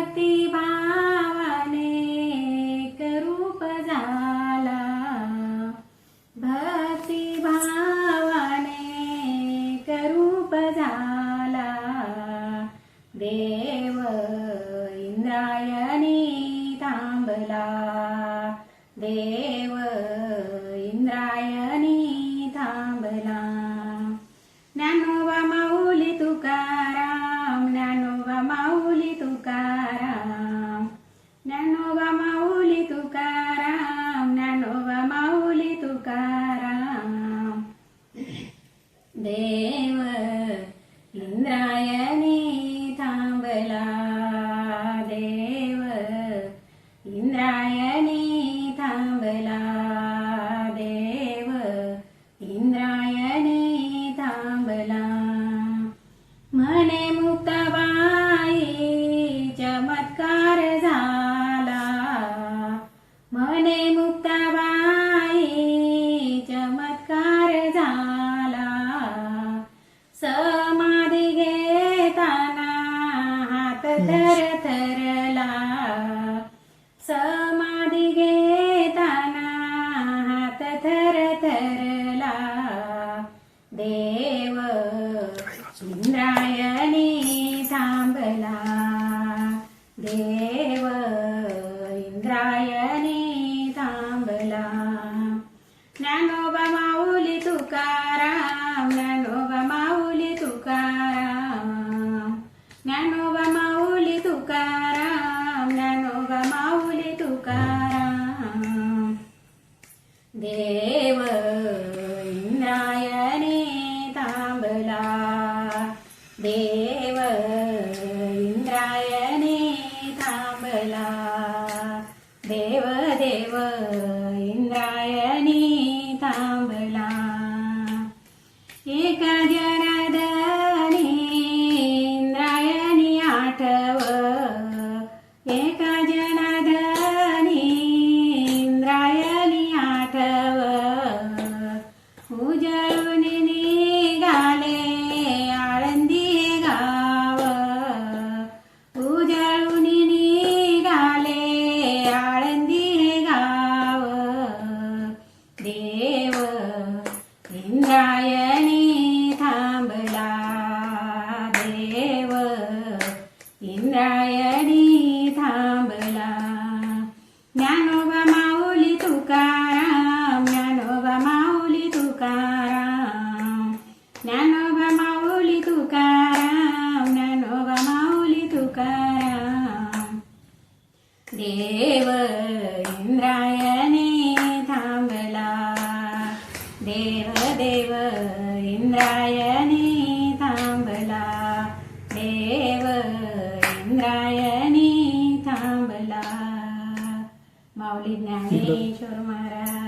भक्ती भावाने रूप झाला. भक्ती भावाने रूप झाला. देव इंद्रायणी थांबला. देव देव इंद्रायणी इंद्रायणी तांबला ज्ञानोबा माऊली तुकाराम ज्ञानोबा माऊली तुकाराम. ज्ञानोबा माऊली तुकाराम ज्ञानोबा माऊली तुकाराम. देव इंद्रायणी तांबला देव देव देव देव इंद्रायणी थांबला. देव देव इंद्रायणी थांबला. देव इंद्रायणी थांबला. माऊली ज्ञानेश्वर महाराज.